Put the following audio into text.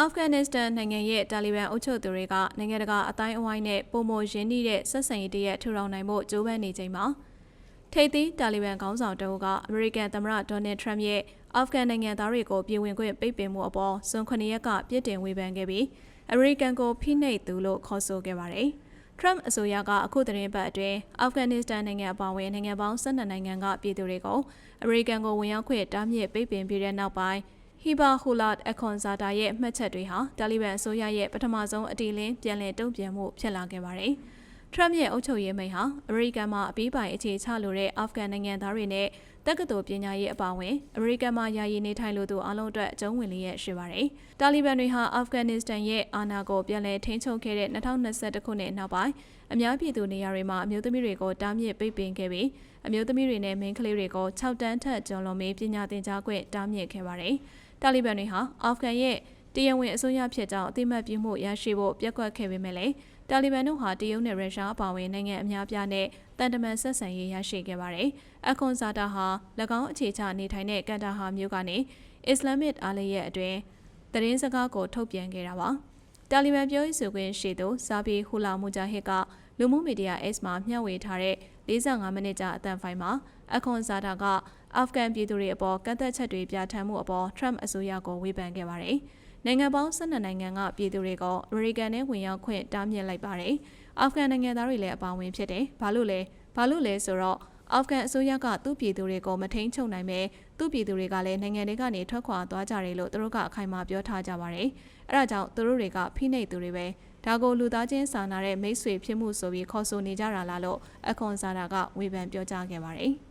အာဖဂန်နစ္စတန်နိုင်ငံရဲ့တာလီဘန်အုပ်ချုပ်သူတွေကနိုင်ငံတကာအတိုင်းအဝိုင်းနဲ့ပုံမရင်းနှီးတဲ့ဆက်ဆံရေးတရက်ထူထောင်နိုင်ဖို့ကြိုးပမ်းနေချိန်မှာထိပ်သီးတာလီဘန်ခေါင်းဆောင်တအုပ်ကအမေရိကန်သမ္မတဒေါ်နယ်ထရမ့်ရဲ့အာဖဂန်နိုင်ငံသားတွေကိုပြည်ဝင်ခွင့်ပိတ်ပင်မှုအပေါ်ဇွန်9ရက်ကပြစ်တင်ဝေဖန်ခဲ့ပြီးအမေရိကန်ကိုဖိနှိပ်သူလို့ခေါ်ဆိုခဲ့ပါတယ်။ Trump အစိုးရကအခုသတင်းပတ်အတွင်းအာဖဂန်နစ္စတန်နိုင်ငံအပါအဝင်နိုင်ငံပေါင်း12နိုင်ငံကပြည်သူတွေကိုအမေရိကန်ကိုဝင်ရောက်ခွင့်တားမြစ်ပိတ်ပင်ပြီးတဲ့နောက်ပိုင်း ဟီဘာဟူလာတ်အခွန်ဇာတာရဲ့မှတ်ချက်တွေဟာတာလီဘန်အစိုးရရဲ့ပထမဆုံးအတီလင်းပြန်လည်တုံ့ပြန်မှုဖြစ်လာခဲ့ပါတယ်။ Trump ရဲ့အုပ်ချုပ်ရေးမိန့်ဟာအမေရိကန်မှာအပြီးပိုင်အခြေချလိုတဲ့အာဖဂန်နိုင်ငံသားတွေနဲ့တက္ကသိုလ်ပညာရေးအပါအဝင်အမေရိကန်မှာယာယီနေထိုင်လိုသူအလုံးအတွက်အကျုံးဝင်လျက်ရှိပါတယ်။တာလီဘန်တွေဟာအာဖဂန်နစ္စတန်ရဲ့အာဏာကိုပြန်လည်ထိန်းချုပ်ခဲ့တဲ့2021ခုနှစ်နောက်ပိုင်းအများပြည်သူနေရာတွေမှာအမျိုးသမီးတွေကိုတားမြစ်ပိတ်ပင်ခဲ့ပြီးအမျိုးသမီးတွေနဲ့မိန်းကလေးတွေကို6တန်းထက်ကျော်လွန်ပြီးပညာသင်ကြားခွင့်တားမြစ်ခဲ့ပါတယ်။ တာလီဘန်တွေဟာအာဖဂန်ရဲ့တရားဝင်အစိုးရဖြစ်ကြောင်းအသိမှတ်ပြုမှုရရှိဖို့ပြက်ကွက်ခဲ့ပေမဲ့လည်းတာလီဘန်တို့ဟာတရုတ်နဲ့ရုရှားအပါအဝင်နိုင်ငံအများပြားနဲ့တန်တမန်ဆက်ဆံရေးရရှိခဲ့ပါတယ်။အခွန်ဇာတာဟာ၎င်းအခြေချနေထိုင်တဲ့ကန်တာဟာမြို့ကနေအစ္စလာမစ်အားလရဲ့အတွင်းသတင်းစကားကိုထုတ်ပြန်ခဲ့တာပါ။တာလီဘန်ပြောရေးဆိုခွင့်ရှိသူဇာဘီဟူလာမူဂျာဟစ်ကလူမှုမီဒီယာ X မှာမျှဝေထားတဲ့ 45မိနစ်ကြာအသံဖိုင်မှာအခွန်ဇာတာကအာဖဂန်ပြည်သူတွေအပေါ်ကန့်သက်ချက်တွေပြဋ္ဌာန်းမှုအပေါ် Trump အစိုးရကိုဝေဖန်ခဲ့ပါတယ်။နိုင်ငံပေါင်း12နိုင်ငံကပြည်သူတွေကိုအမေရိကန်နဲ့ဝင်ရောက်ခွင့်တားမြစ်လိုက်ပါတယ်။အာဖဂန်နိုင်ငံသားတွေလည်းအပါအဝင်ဖြစ်တယ်။ဘာလို့လဲ။ဘာလို့လဲဆိုတော့ အာဖဂန်အစိုးရကသူ့ပြည်သူတွေကိုမထိန်ချုပ်နိုင်ပဲသူ့ပြည်သူတွေကလည်းနိုင်ငံတွေကနေထွက်ခွာသွားကြတယ်လို့သူတို့ကအခိုင်အမာပြောထားကြပါတယ်။အဲဒါကြောင့်သူတို့တွေကဖိနှိပ်သူတွေပဲဒါကိုလူသားချင်းစာနာတဲ့မိတ်ဆွေဖြစ်မှုဆိုပြီးခေါ်ဆိုနေကြတာလားလို့အခွန်စာတာကဝေဖန်ပြောကြားခဲ့ပါတယ်။